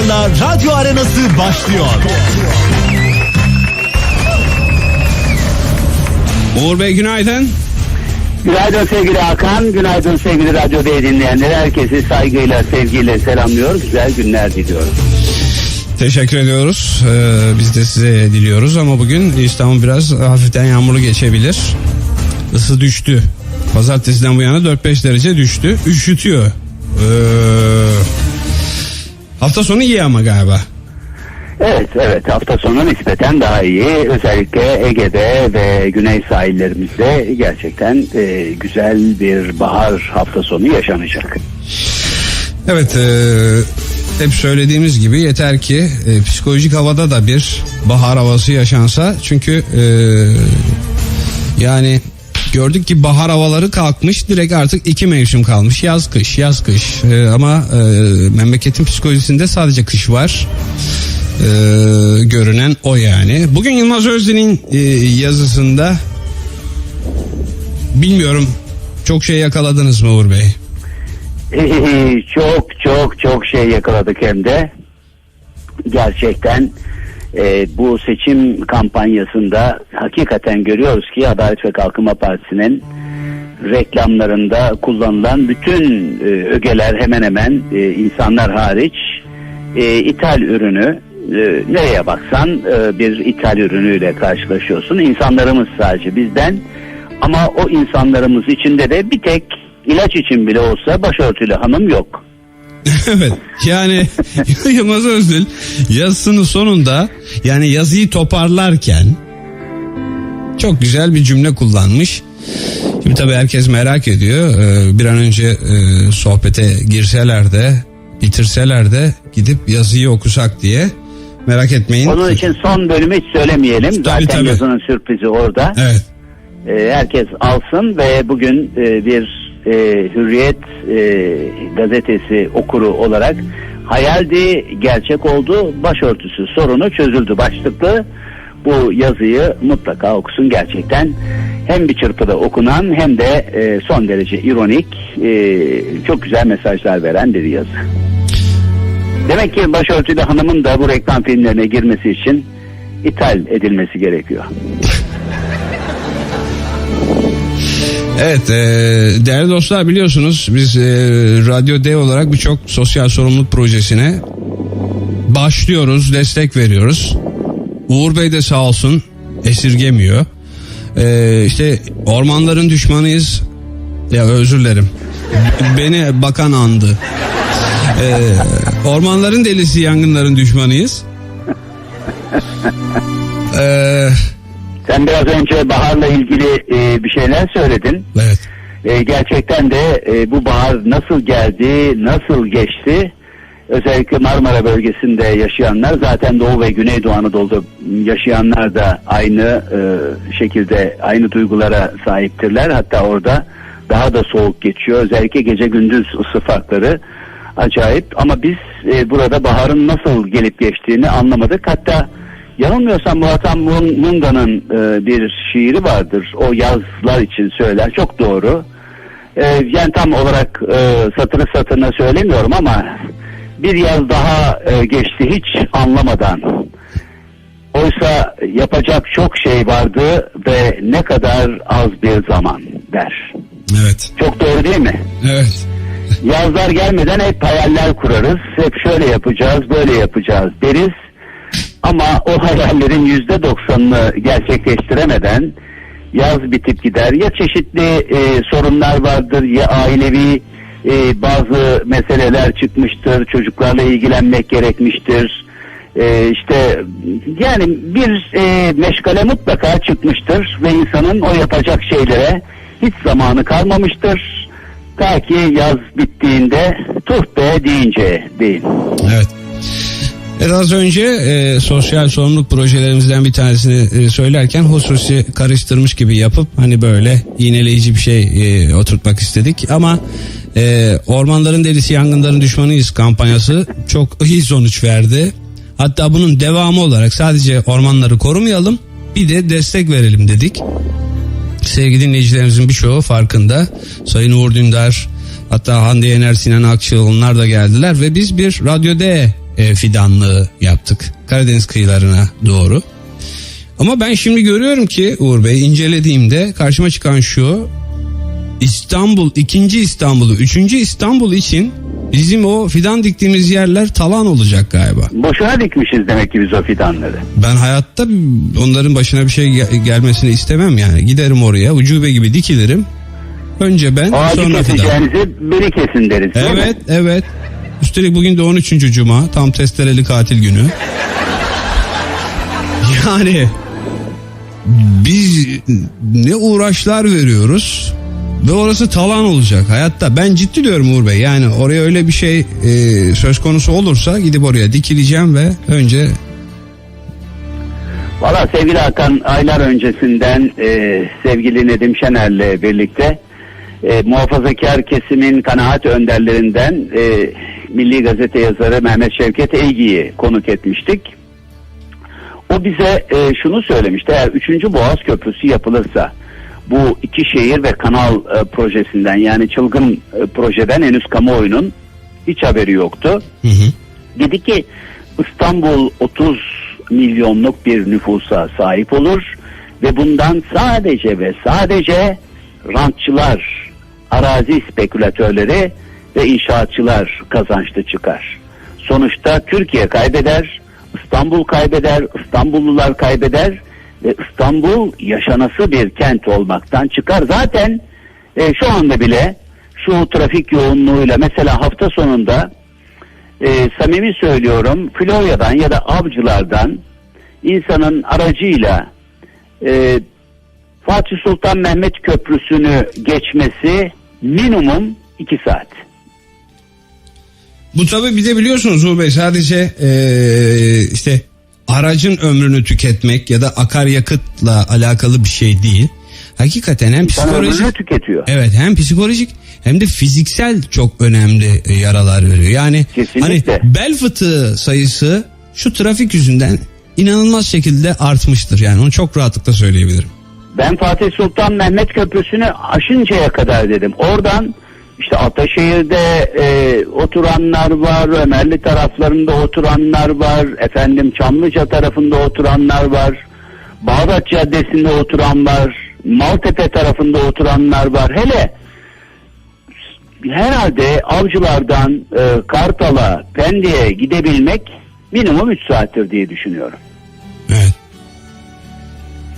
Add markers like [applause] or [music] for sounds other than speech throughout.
Duyar'la Radyo Arenası başlıyor. Uğur Bey günaydın. Günaydın sevgili Hakan, günaydın sevgili Radyo Bey dinleyenler. Herkesi saygıyla, sevgiyle selamlıyor. Güzel günler diliyorum. Teşekkür ediyoruz. Ee, biz de size diliyoruz ama bugün İstanbul biraz hafiften yağmurlu geçebilir. Isı düştü. Pazartesiden bu yana 4-5 derece düştü. Üşütüyor. Ee, hafta sonu iyi ama galiba. Evet, evet hafta sonu nispeten daha iyi. Özellikle Ege'de ve güney sahillerimizde gerçekten e, güzel bir bahar hafta sonu yaşanacak. Evet e, hep söylediğimiz gibi yeter ki e, psikolojik havada da bir bahar havası yaşansa. Çünkü e, yani gördük ki bahar havaları kalkmış direkt artık iki mevsim kalmış yaz kış yaz kış E, ama e, memleketin psikolojisinde sadece kış var. E, görünen o yani. Bugün Yılmaz Özdil'in e, yazısında bilmiyorum çok şey yakaladınız mı Uğur Bey? [laughs] çok çok çok şey yakaladık hem de. Gerçekten e, bu seçim kampanyasında hakikaten görüyoruz ki Adalet ve Kalkınma Partisi'nin reklamlarında kullanılan bütün e, ögeler hemen hemen e, insanlar hariç e, ithal ürünü e, nereye baksan e, bir ithal ürünüyle karşılaşıyorsun. İnsanlarımız sadece bizden ama o insanlarımız içinde de bir tek ilaç için bile olsa başörtülü hanım yok. [laughs] evet yani [laughs] Yılmaz Özdil yazısının sonunda yani yazıyı toparlarken çok güzel bir cümle kullanmış. Şimdi tabii herkes merak ediyor. Ee, bir an önce e, sohbete girseler de bitirseler de gidip yazıyı okusak diye merak etmeyin. Onun için son bölümü hiç söylemeyelim. Zaten tabii. yazının sürprizi orada. Evet. Ee, herkes alsın ve bugün e, bir e, Hürriyet e, gazetesi okuru olarak hayaldi gerçek oldu başörtüsü sorunu çözüldü başlıklı bu yazıyı mutlaka okusun gerçekten hem bir çırpıda okunan hem de e, son derece ironik e, çok güzel mesajlar veren bir yazı. Demek ki başörtülü hanımın da bu reklam filmlerine girmesi için ithal edilmesi gerekiyor. [laughs] Evet e, değerli dostlar biliyorsunuz biz e, Radyo D olarak birçok sosyal sorumluluk projesine başlıyoruz destek veriyoruz. Uğur Bey de sağ olsun esirgemiyor. E, işte ormanların düşmanıyız ya özür dilerim beni bakan andı. E, ormanların delisi yangınların düşmanıyız. Eee Sen biraz önce baharla ilgili e, bir şeyler söyledin. evet. E, gerçekten de e, bu bahar nasıl geldi, nasıl geçti? Özellikle Marmara bölgesinde yaşayanlar zaten Doğu ve Güneydoğu Anadolu'da yaşayanlar da aynı e, şekilde aynı duygulara sahiptirler. Hatta orada daha da soğuk geçiyor. Özellikle gece gündüz ısı farkları acayip. Ama biz e, burada baharın nasıl gelip geçtiğini anlamadık. Hatta yanılmıyorsam Murat Munga'nın e, bir şiiri vardır. O yazlar için söyler. Çok doğru. E, yani tam olarak e, satırı satırına söylemiyorum ama bir yaz daha e, geçti hiç anlamadan. Oysa yapacak çok şey vardı ve ne kadar az bir zaman der. Evet. Çok doğru değil mi? Evet. Yazlar gelmeden hep hayaller kurarız. Hep şöyle yapacağız, böyle yapacağız deriz. Ama o hayallerin yüzde doksanını gerçekleştiremeden yaz bitip gider. Ya çeşitli e, sorunlar vardır ya ailevi e, bazı meseleler çıkmıştır. Çocuklarla ilgilenmek gerekmiştir. E, işte yani bir e, meşgale mutlaka çıkmıştır ve insanın o yapacak şeylere hiç zamanı kalmamıştır. Ta ki yaz bittiğinde tuh be deyince değil. Evet. Evet az önce e, sosyal sorumluluk projelerimizden bir tanesini e, söylerken hususi karıştırmış gibi yapıp hani böyle iğneleyici bir şey e, oturtmak istedik ama e, ormanların delisi yangınların düşmanıyız kampanyası çok iyi sonuç verdi. Hatta bunun devamı olarak sadece ormanları korumayalım bir de destek verelim dedik. Sevgili dinleyicilerimizin birçoğu farkında. Sayın Uğur Dündar hatta Hande Yener, Sinan Akçıl onlar da geldiler ve biz bir Radyo D e, fidanlığı yaptık. Karadeniz kıyılarına doğru. Ama ben şimdi görüyorum ki Uğur Bey incelediğimde karşıma çıkan şu İstanbul, ikinci İstanbul'u, üçüncü İstanbul için bizim o fidan diktiğimiz yerler talan olacak galiba. Boşuna dikmişiz demek ki biz o fidanları. Ben hayatta onların başına bir şey gel- gelmesini istemem yani. Giderim oraya ucube gibi dikilirim. Önce ben Ağacı sonra fidan. biri kesin deriz. Evet evet. Üstelik bugün de 13. Cuma tam testereli katil günü. Yani biz ne uğraşlar veriyoruz ve orası talan olacak hayatta. Ben ciddi diyorum Uğur Bey yani oraya öyle bir şey e, söz konusu olursa gidip oraya dikileceğim ve önce Valla sevgili Hakan aylar öncesinden e, sevgili Nedim Şener'le birlikte e, muhafazakar kesimin kanaat önderlerinden e, Milli Gazete yazarı Mehmet Şevket Eygi'yi konuk etmiştik. O bize e, şunu söylemişti eğer 3. Boğaz Köprüsü yapılırsa bu iki şehir ve kanal e, projesinden yani çılgın e, projeden henüz kamuoyunun hiç haberi yoktu. hı hı, Dedi ki İstanbul 30 milyonluk bir nüfusa sahip olur ve bundan sadece ve sadece rantçılar, arazi spekülatörleri ve inşaatçılar kazançlı çıkar. Sonuçta Türkiye kaybeder, İstanbul kaybeder, İstanbullular kaybeder ve İstanbul yaşanası bir kent olmaktan çıkar. Zaten e, şu anda bile şu trafik yoğunluğuyla mesela hafta sonunda e, samimi söylüyorum Florya'dan ya da avcılardan insanın aracıyla e, Fatih Sultan Mehmet Köprüsü'nü geçmesi minimum 2 saat. Bu tabi bir de biliyorsunuz Uğur Bey sadece eee, işte aracın ömrünü tüketmek ya da akaryakıtla alakalı bir şey değil. Hakikaten hem psikolojik tüketiyor. evet hem psikolojik hem de fiziksel çok önemli e, yaralar veriyor. Yani Kesinlikle. hani bel fıtığı sayısı şu trafik yüzünden inanılmaz şekilde artmıştır. Yani onu çok rahatlıkla söyleyebilirim. Ben Fatih Sultan Mehmet Köprüsü'nü aşıncaya kadar dedim. Oradan işte Ataşehir'de e, oturanlar var, Ömerli taraflarında oturanlar var, efendim Çamlıca tarafında oturanlar var, Bağdat Caddesi'nde oturan var, Maltepe tarafında oturanlar var. Hele herhalde avcılardan e, Kartal'a, Pendik'e gidebilmek minimum 3 saattir diye düşünüyorum. Evet.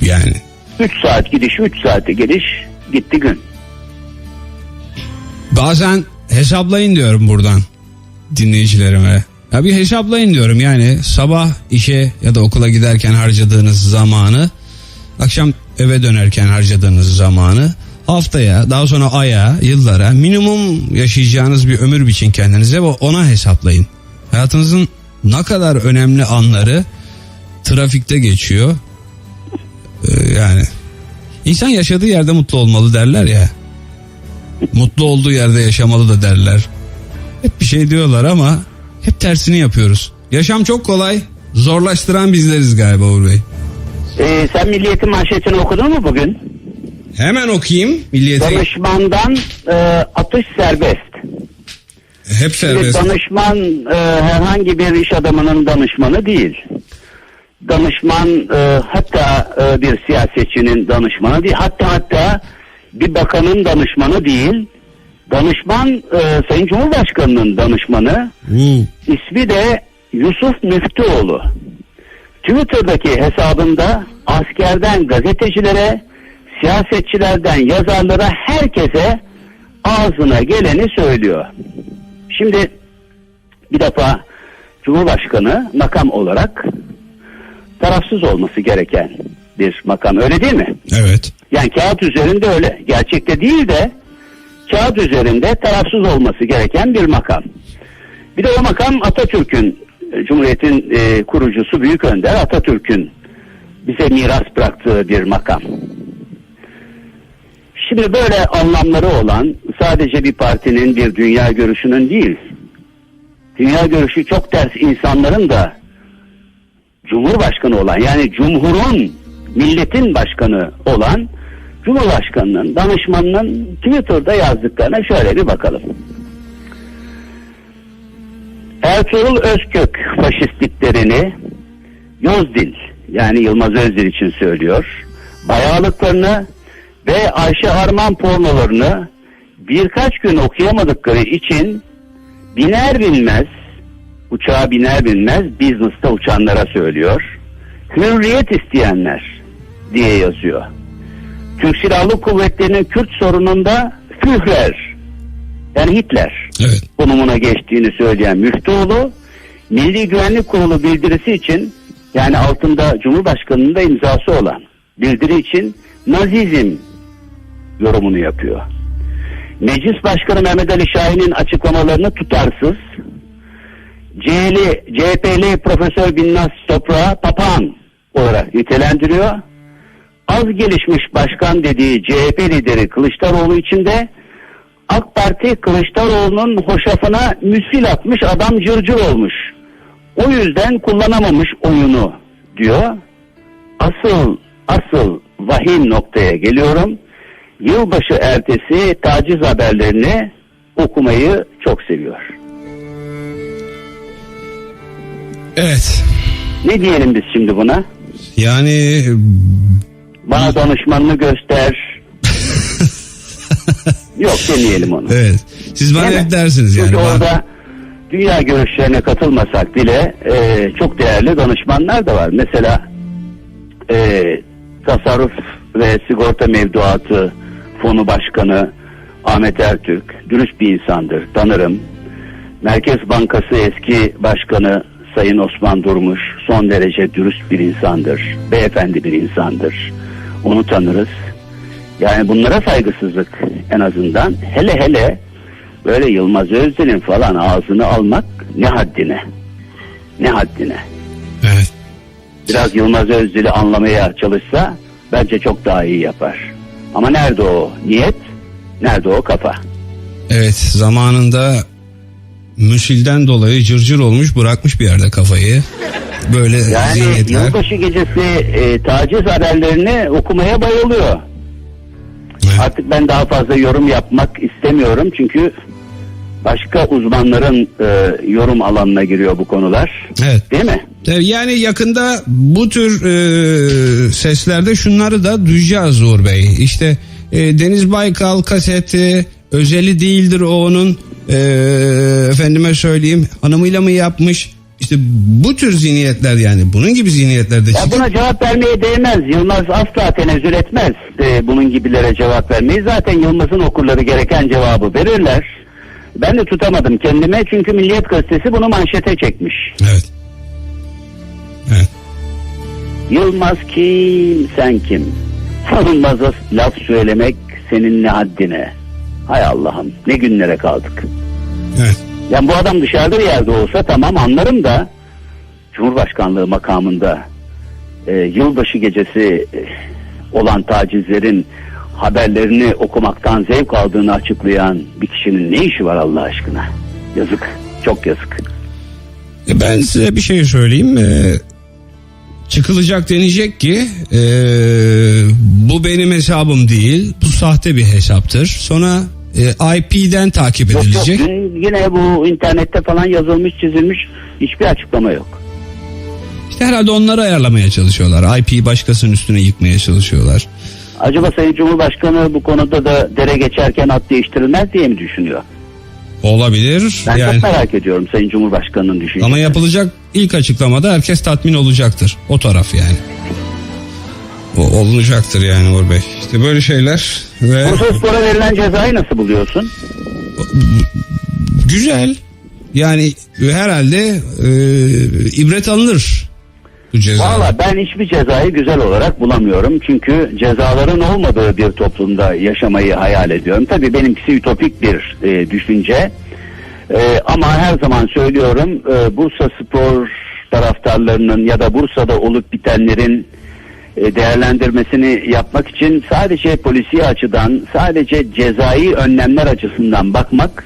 Yani 3 saat gidiş, 3 saate geliş gitti gün. Bazen hesaplayın diyorum buradan dinleyicilerime. Ya bir hesaplayın diyorum yani sabah işe ya da okula giderken harcadığınız zamanı, akşam eve dönerken harcadığınız zamanı, haftaya, daha sonra aya, yıllara minimum yaşayacağınız bir ömür biçin kendinize ve ona hesaplayın. Hayatınızın ne kadar önemli anları trafikte geçiyor. Ee, yani insan yaşadığı yerde mutlu olmalı derler ya. Mutlu olduğu yerde yaşamalı da derler. Hep bir şey diyorlar ama hep tersini yapıyoruz. Yaşam çok kolay, zorlaştıran bizleriz galiba Uğur Bey. Ee, sen Milliyet'in manşetini okudun mu bugün? Hemen okuyayım Milliyet'i. Danışmandan e, atış serbest. Hep Şimdi serbest. danışman e, herhangi bir iş adamının danışmanı değil. Danışman e, hatta e, bir siyasetçinin danışmanı değil. Hatta hatta bir bakanın danışmanı değil. Danışman e, Sayın Cumhurbaşkanı'nın danışmanı. Uu, İsmi de Yusuf Müftüoğlu. Twitter'daki hesabında askerden gazetecilere, siyasetçilerden yazarlara herkese ağzına geleni söylüyor. Şimdi bir defa Cumhurbaşkanı makam olarak tarafsız olması gereken bir makam öyle değil mi? evet. Yani kağıt üzerinde öyle. Gerçekte değil de kağıt üzerinde tarafsız olması gereken bir makam. Bir de o makam Atatürk'ün, e, Cumhuriyet'in e, kurucusu Büyük Önder Atatürk'ün bize miras bıraktığı bir makam. Şimdi böyle anlamları olan sadece bir partinin bir dünya görüşünün değil, dünya görüşü çok ters insanların da Cumhurbaşkanı olan yani Cumhur'un milletin başkanı olan Cumhurbaşkanının danışmanının Twitter'da yazdıklarına şöyle bir bakalım. Ertuğrul Özkök faşistliklerini Yozdil yani Yılmaz Özdil için söylüyor. Bayağılıklarını ve Ayşe Arman pornolarını birkaç gün okuyamadıkları için biner binmez uçağa biner binmez business'ta uçanlara söylüyor. Hürriyet isteyenler diye yazıyor. Türk Silahlı Kuvvetleri'nin Kürt sorununda Führer yani Hitler Evet. konumuna geçtiğini söyleyen Müftüoğlu Milli Güvenlik Kurulu bildirisi için yani altında Cumhurbaşkanı'nın da imzası olan bildiri için Nazizm yorumunu yapıyor. Meclis Başkanı Mehmet Ali Şahin'in açıklamalarını tutarsız, CHP'li Profesör Binnaz Toprağı papağan olarak nitelendiriyor. Az gelişmiş başkan dediği CHP lideri Kılıçdaroğlu için de AK Parti Kılıçdaroğlu'nun hoşafına müsil atmış adam cırcır olmuş. O yüzden kullanamamış oyunu diyor. Asıl asıl vahim noktaya geliyorum. Yılbaşı ertesi taciz haberlerini okumayı çok seviyor. Evet. Ne diyelim biz şimdi buna? Yani Bana danışmanını göster. [laughs] Yok demeyelim onu. evet. Siz bana hep dersiniz yani. Çünkü orada dünya görüşlerine katılmasak bile e, çok değerli danışmanlar da var. Mesela e, Tasarruf ve Sigorta Mevduatı Fonu Başkanı Ahmet Ertürk dürüst bir insandır, tanırım. Merkez Bankası eski başkanı Sayın Osman Durmuş son derece dürüst bir insandır. Beyefendi bir insandır. Onu tanırız. Yani bunlara saygısızlık en azından hele hele böyle Yılmaz Özdil'in falan ağzını almak ne haddine. Ne haddine. Evet. Biraz Yılmaz Özdil'i anlamaya çalışsa bence çok daha iyi yapar. Ama nerede o niyet? Nerede o kafa? Evet zamanında müsilden dolayı cırcır olmuş bırakmış bir yerde kafayı. Böyle Yani zihniyetler. yılbaşı gecesi e, taciz haberlerini okumaya bayılıyor. Evet. Artık ben daha fazla yorum yapmak istemiyorum çünkü başka uzmanların e, yorum alanına giriyor bu konular. Evet. Değil mi? Yani yakında bu tür e, seslerde şunları da duyacağız Uğur Bey. İşte e, Deniz Baykal kaseti özeli değildir o onun e, efendime söyleyeyim hanımıyla mı yapmış? İşte bu tür zihniyetler yani bunun gibi zihniyetlerde Ya çıkıp- buna cevap vermeye değmez. Yılmaz asla tenezzül etmez e, bunun gibilere cevap vermeyi. Zaten Yılmaz'ın okurları gereken cevabı verirler. Ben de tutamadım kendime çünkü Milliyet Gazetesi bunu manşete çekmiş. Evet. Evet. Yılmaz kim sen kim? Yılmaz'a laf söylemek senin ne haddine? Hay Allah'ım ne günlere kaldık. Evet. Yani bu adam dışarıda bir yerde olsa tamam anlarım da Cumhurbaşkanlığı makamında e, yılbaşı gecesi e, olan tacizlerin haberlerini okumaktan zevk aldığını açıklayan bir kişinin ne işi var Allah aşkına? Yazık. Çok yazık. E, Ben size bir şey söyleyeyim. E, çıkılacak denecek ki e, bu benim hesabım değil. Bu sahte bir hesaptır. Sonra e, IP'den takip Yok, yok, edilecek. dün yine bu internette falan yazılmış çizilmiş hiçbir açıklama yok. İşte herhalde onları ayarlamaya çalışıyorlar. IP'yi başkasının üstüne yıkmaya çalışıyorlar. Acaba Sayın Cumhurbaşkanı bu konuda da dere geçerken at değiştirilmez diye mi düşünüyor? Olabilir. Ben yani çok merak ediyorum Sayın Cumhurbaşkanı'nın düşüncesini. ama yapılacak ilk açıklamada herkes tatmin olacaktır. O taraf yani. O olunacaktır yani Uğur Bey. İşte böyle şeyler ve Bursaspor'a verilen cezayı nasıl buluyorsun? güzel. Yani herhalde e, ibret alınır bu ceza. Valla ben hiçbir cezayı güzel olarak bulamıyorum. Çünkü cezaların olmadığı bir toplumda yaşamayı hayal ediyorum. Tabii benimkisi ütopik bir e, düşünce. E, ama her zaman söylüyorum e, Bursa Spor taraftarlarının ya da Bursa'da olup bitenlerin değerlendirmesini yapmak için sadece polisi açıdan, sadece cezai önlemler açısından bakmak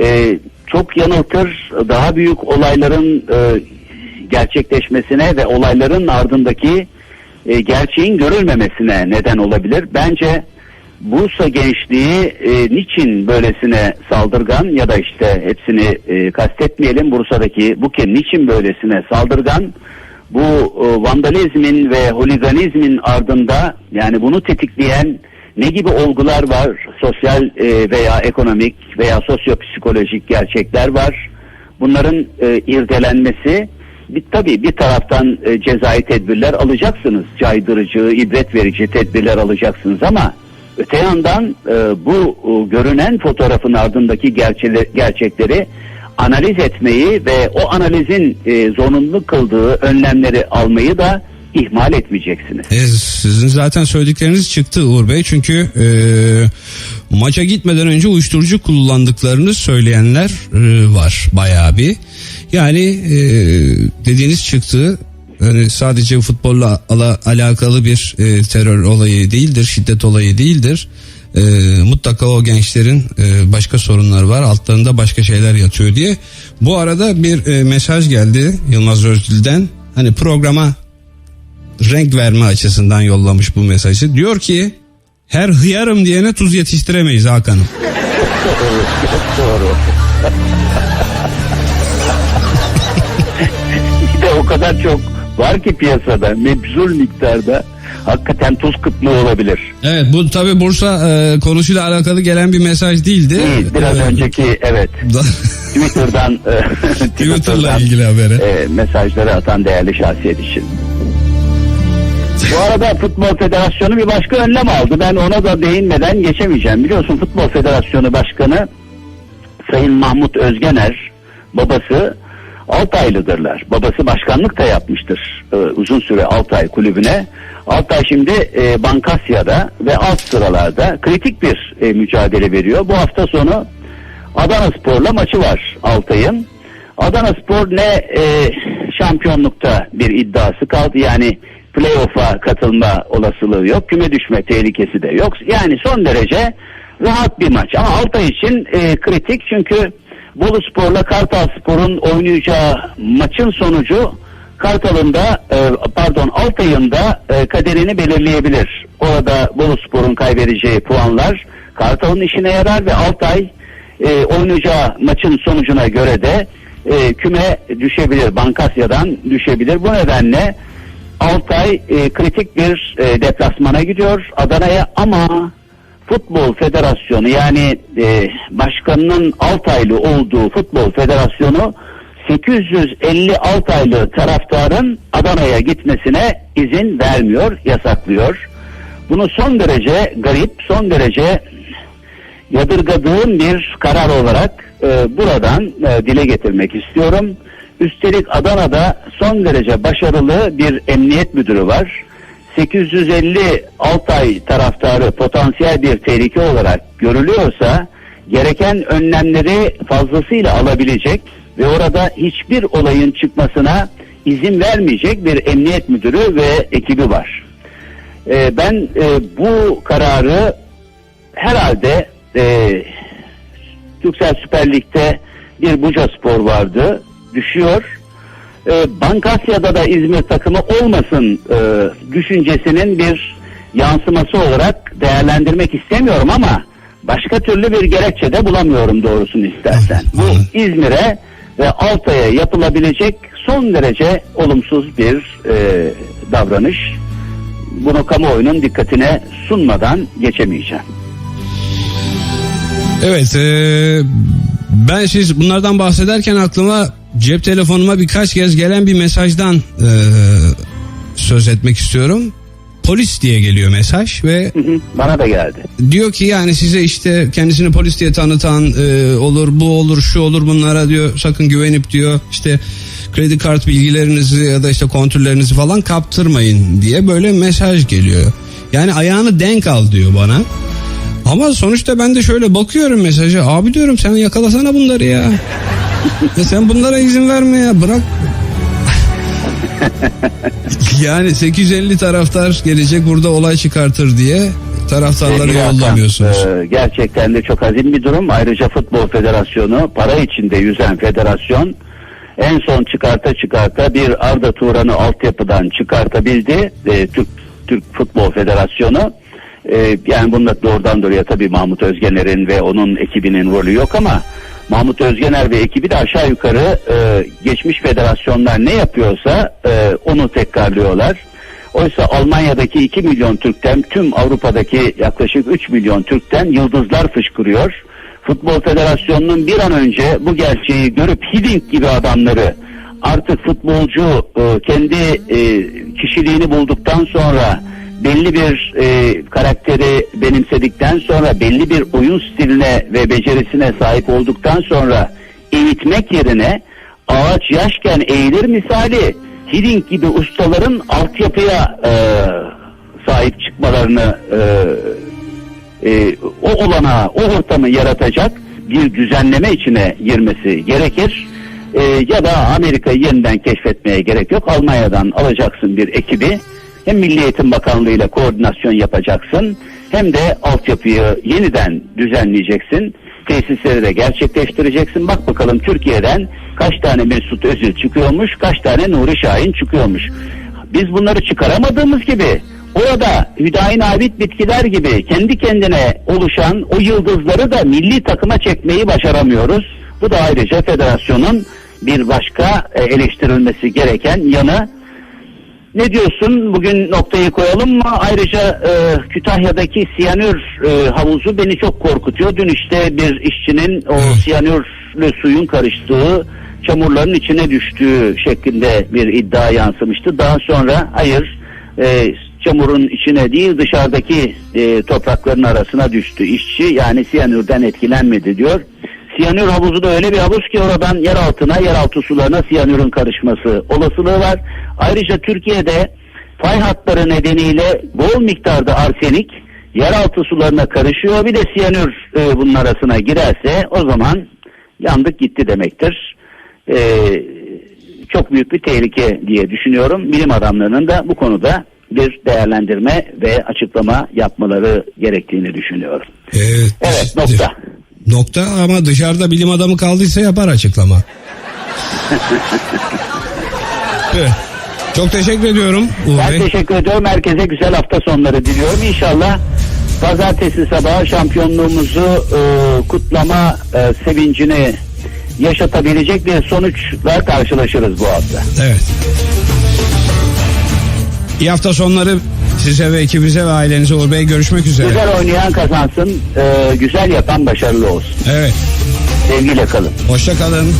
e, çok yanıltır. Daha büyük olayların e, gerçekleşmesine ve olayların ardındaki e, gerçeğin görülmemesine neden olabilir. Bence Bursa gençliği e, niçin böylesine saldırgan ya da işte hepsini e, kastetmeyelim Bursa'daki bu ki niçin böylesine saldırgan bu e, vandalizmin ve holiganizmin ardında yani bunu tetikleyen ne gibi olgular var? Sosyal e, veya ekonomik veya sosyopsikolojik gerçekler var. Bunların e, irdelenmesi bir, tabii bir taraftan cezai tedbirler alacaksınız. Caydırıcı ibret verici tedbirler alacaksınız ama öte yandan bu görünen fotoğrafın ardındaki gerçekleri analiz etmeyi ve o analizin e, zorunlu kıldığı önlemleri almayı da ihmal etmeyeceksiniz. E, sizin zaten söyledikleriniz çıktı Uğur Bey çünkü e, maça gitmeden önce uyuşturucu kullandıklarını söyleyenler e, var bayağı bir. Yani e, dediğiniz çıktı. Yani sadece futbolla ala, alakalı bir e, terör olayı değildir, şiddet olayı değildir. E, mutlaka o gençlerin e, başka sorunları var, altlarında başka şeyler yatıyor diye. Bu arada bir e, mesaj geldi Yılmaz Özdil'den. Hani programa renk verme açısından yollamış bu mesajı. Diyor ki her hıyarım diyene tuz yetiştiremeyiz Hakan'ım. [laughs] Doğru. işte o kadar çok var ki piyasada mebzul miktarda hakikaten tuz kıtlığı olabilir. Evet bu tabi Bursa e, konusuyla alakalı gelen bir mesaj değildi. Değil, biraz Evet. önceki evet [laughs] Twitter'dan e, [laughs] Twitter'la ilgili habere. e, mesajları atan değerli şahsiyet için. Bu arada Futbol Federasyonu bir başka önlem aldı. Ben ona da değinmeden geçemeyeceğim. Biliyorsun Futbol Federasyonu Başkanı Sayın Mahmut Özgener babası Altaylıdırlar. Babası başkanlık da yapmıştır e, uzun süre Altay kulübüne. Altay şimdi e, Bankasya'da ve alt sıralarda kritik bir e, mücadele veriyor. Bu hafta sonu Adana Spor'la maçı var Altay'ın. Adana Spor ne e, şampiyonlukta bir iddiası kaldı. Yani playoff'a katılma olasılığı yok. Küme düşme tehlikesi de yok. Yani son derece rahat bir maç. Ama Altay için e, kritik çünkü Bolu Spor'la Kartal Spor'un oynayacağı maçın sonucu Kartal'ın da e, pardon Altay'ın da e, kaderini belirleyebilir. Orada Bolu Spor'un kaybedeceği puanlar Kartal'ın işine yarar ve Altay e, oynayacağı maçın sonucuna göre de e, küme düşebilir. Bankasya'dan düşebilir. Bu nedenle Altay e, kritik bir e, deplasmana gidiyor Adana'ya ama Futbol Federasyonu yani e, başkanının Altaylı olduğu Futbol Federasyonu 850 Altaylı taraftarın Adana'ya gitmesine izin vermiyor, yasaklıyor. Bunu son derece garip, son derece yadırgadığım bir karar olarak e, buradan e, dile getirmek istiyorum. Üstelik Adana'da son derece başarılı bir emniyet müdürü var. 850 Altay taraftarı potansiyel bir tehlike olarak görülüyorsa gereken önlemleri fazlasıyla alabilecek ve orada hiçbir olayın çıkmasına izin vermeyecek bir emniyet müdürü ve ekibi var. Ee, ben e, bu kararı herhalde e, Türksel Süper Lig'de bir Buca Spor vardı. Düşüyor. E, Bankasya'da da İzmir takımı olmasın e, düşüncesinin bir yansıması olarak değerlendirmek istemiyorum ama başka türlü bir gerekçe de bulamıyorum doğrusunu istersen. Bu İzmir'e ve Altay'a yapılabilecek son derece olumsuz bir e, davranış. Bunu kamuoyunun dikkatine sunmadan geçemeyeceğim. Evet e, ben siz bunlardan bahsederken aklıma cep telefonuma birkaç kez gelen bir mesajdan e, söz etmek istiyorum. Polis diye geliyor mesaj ve Hı hı, Bana da geldi. diyor ki yani size işte kendisini polis diye tanıtan e, olur bu olur şu olur bunlara diyor sakın güvenip diyor işte kredi kart bilgilerinizi ya da işte kontürlerinizi falan kaptırmayın diye böyle mesaj geliyor. Yani ayağını denk al diyor bana. Ama sonuçta ben de şöyle bakıyorum mesaja. Abi diyorum sen yakalasana bunları ya. Ya sen bunlara izin verme ya bırak. yani 850 taraftar gelecek burada olay çıkartır diye taraftarları yollamıyorsunuz. e, gerçekten de çok hazin bir durum. Ayrıca Futbol Federasyonu para içinde yüzen federasyon en son çıkarta çıkarta bir Arda Turan'ı altyapıdan çıkartabildi. E, Türk Türk Futbol Federasyonu. E, yani bunda doğrudan doğruya tabii Mahmut Özgener'in ve onun ekibinin rolü yok ama Mahmut Özgener ve ekibi de aşağı yukarı e, geçmiş federasyonlar ne yapıyorsa e, onu tekrarlıyorlar. Oysa Almanya'daki 2 milyon Türk'ten tüm Avrupa'daki yaklaşık 3 milyon Türk'ten yıldızlar fışkırıyor. Futbol Federasyonu'nun bir an önce bu gerçeği görüp Hiddink gibi adamları artık futbolcu e, kendi e, kişiliğini bulduktan sonra belli bir e, karakteri benimsedikten sonra belli bir oyun stiline ve becerisine sahip olduktan sonra eğitmek yerine ağaç yaşken eğilir misali Hiddink gibi ustaların altyapıya e, sahip çıkmalarını e, e, o olana, o ortamı yaratacak bir düzenleme içine girmesi gerekir. E, ya da Amerika'yı yeniden keşfetmeye gerek yok. Almanya'dan alacaksın bir ekibi. Hem Milli Eğitim Bakanlığı ile koordinasyon yapacaksın. Hem de altyapıyı yeniden düzenleyeceksin. Tesisleri de gerçekleştireceksin. Bak bakalım Türkiye'den kaç tane Mesut Özil çıkıyormuş, kaç tane Nuri Şahin çıkıyormuş. Biz bunları çıkaramadığımız gibi orada Hüdayi Nabit bitkiler gibi kendi kendine oluşan o yıldızları da milli takıma çekmeyi başaramıyoruz. Bu da ayrıca federasyonun bir başka e, eleştirilmesi gereken yanı. Ne diyorsun? Bugün noktayı koyalım mı? Ayrıca e, Kütahya'daki siyanür e, havuzu beni çok korkutuyor. Dün işte bir işçinin o siyanürlü suyun karıştığı çamurların içine düştüğü şeklinde bir iddia yansımıştı. Daha sonra hayır e, çamurun içine değil dışarıdaki e, toprakların arasına düştü işçi. Yani siyanürden etkilenmedi diyor. Siyanür havuzu da öyle bir havuz ki oradan yer altına, yeraltı sularına siyanürün karışması olasılığı var. Ayrıca Türkiye'de fay hatları nedeniyle bol miktarda arsenik yeraltı sularına karışıyor. Bir de siyanür e, bunun arasına girerse o zaman yandık gitti demektir. E, çok büyük bir tehlike diye düşünüyorum. Bilim adamlarının da bu konuda bir değerlendirme ve açıklama yapmaları gerektiğini düşünüyorum. Evet, Evet nokta. Nokta ama dışarıda bilim adamı kaldıysa yapar açıklama. [laughs] evet. Çok teşekkür ediyorum Uğur Ben Bey. teşekkür ediyorum. Herkese güzel hafta sonları diliyorum. İnşallah pazartesi sabahı şampiyonluğumuzu e, kutlama e, sevincini yaşatabilecek bir sonuçla karşılaşırız bu hafta. Evet. İyi hafta sonları size ve ekibinize ve ailenize Uğur Bey görüşmek üzere. Güzel oynayan kazansın, e, güzel yapan başarılı olsun. Evet. Sevgiyle kalın. Hoşça kalın.